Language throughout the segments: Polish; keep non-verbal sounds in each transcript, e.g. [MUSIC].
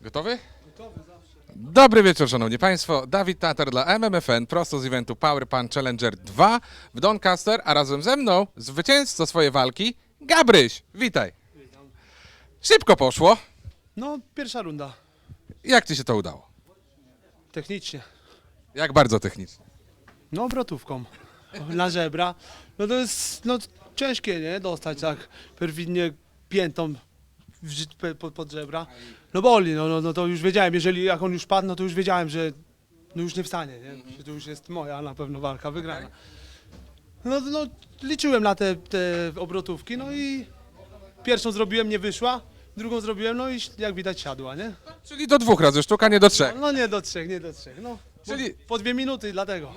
Gotowy? Dobry wieczór, szanowni państwo. Dawid Tatar dla MMFN, prosto z eventu Power Punch Challenger 2 w Doncaster, a razem ze mną zwycięzca swojej walki, Gabryś. Witaj. Szybko poszło. No, pierwsza runda. Jak ci się to udało? Technicznie. Jak bardzo technicznie. No, obrotówką. Na żebra. No to jest no, ciężkie, nie? Dostać tak perfidnie piętą w ży- pe- pod, pod żebra. No boli, no, no, no to już wiedziałem, jeżeli jak on już padł, no to już wiedziałem, że no już nie wstanie, nie? Że to już jest moja na pewno walka wygrana. No, no liczyłem na te, te obrotówki, no i pierwszą zrobiłem, nie wyszła, drugą zrobiłem, no i jak widać siadła, nie? Czyli do dwóch razy sztuka, nie do trzech. No nie do trzech, nie do trzech, no. Czyli- Czyli po dwie minuty, dlatego.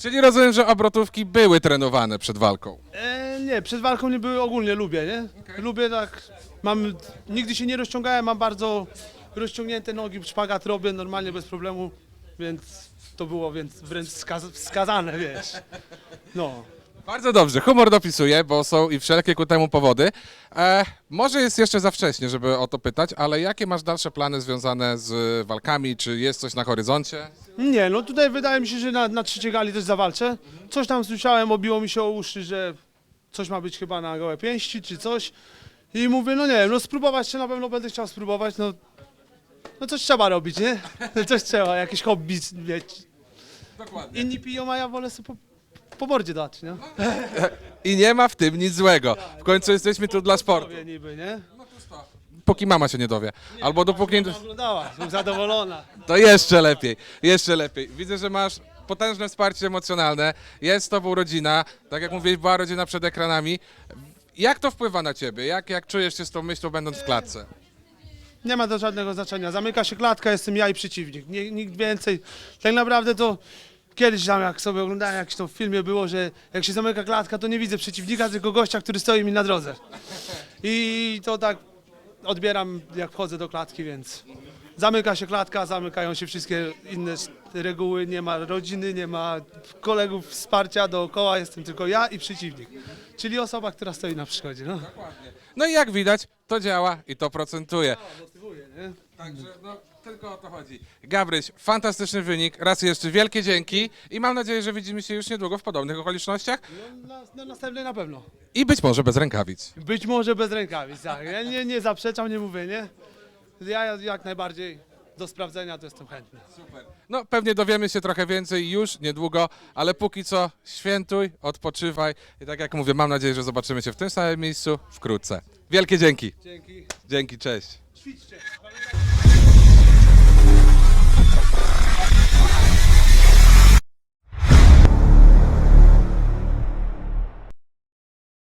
Czyli rozumiem, że obrotówki były trenowane przed walką. E, nie, przed walką nie były ogólnie lubię, nie? Lubię tak. Mam, nigdy się nie rozciągałem, mam bardzo rozciągnięte nogi, szpagat robię normalnie bez problemu, więc to było więc wręcz skaz- wskazane, wiesz. No. Bardzo dobrze, humor dopisuje, bo są i wszelkie ku temu powody. E, może jest jeszcze za wcześnie, żeby o to pytać, ale jakie masz dalsze plany związane z walkami? Czy jest coś na horyzoncie? Nie, no tutaj wydaje mi się, że na, na trzeciej gali też zawalczę. Coś tam słyszałem, obiło mi się o uszy, że coś ma być chyba na gołe pięści czy coś. I mówię, no nie wiem, no spróbować się na pewno będę chciał spróbować, no, no coś trzeba robić, nie? [LAUGHS] Coś trzeba, jakieś hobby mieć. Dokładnie. Inni piją, a ja wolę sobie po, po mordzie dać, nie? [LAUGHS] I nie ma w tym nic złego. W końcu jesteśmy tu dla sportu. Niby, nie? Póki mama się nie dowie. Albo dopóki nie... Oglądała, jestem zadowolona. To jeszcze lepiej, jeszcze lepiej. Widzę, że masz potężne wsparcie emocjonalne. Jest z tobą rodzina. Tak jak mówiłeś, była rodzina przed ekranami. Jak to wpływa na ciebie? Jak, jak czujesz się z tą myślą, będąc w klatce? Nie ma to żadnego znaczenia. Zamyka się klatka, jestem ja i przeciwnik. Nie, nikt więcej. Tak naprawdę to kiedyś tam, jak sobie oglądałem, jak to w filmie było, że jak się zamyka klatka, to nie widzę przeciwnika, tylko gościa, który stoi mi na drodze. I to tak odbieram, jak wchodzę do klatki, więc zamyka się klatka, zamykają się wszystkie inne reguły. Nie ma rodziny, nie ma kolegów wsparcia dookoła, jestem tylko ja i przeciwnik. Czyli osoba, która stoi na przeszkodzie. No. No i jak widać, to działa i to procentuje. Motywuje, nie? Także no, tylko o to chodzi. Gabryś, fantastyczny wynik. Raz jeszcze wielkie dzięki i mam nadzieję, że widzimy się już niedługo w podobnych okolicznościach No, na, na następnej na pewno. i być może bez rękawic. Być może bez rękawic, tak. Ja nie, nie zaprzeczam, nie mówię, nie? Ja jak najbardziej do sprawdzenia to jestem chętny. No, pewnie dowiemy się trochę więcej już niedługo, ale póki co świętuj, odpoczywaj i tak jak mówię, mam nadzieję, że zobaczymy się w tym samym miejscu wkrótce. Wielkie dzięki. Dzięki. Dzięki, cześć. Ćwiczcie.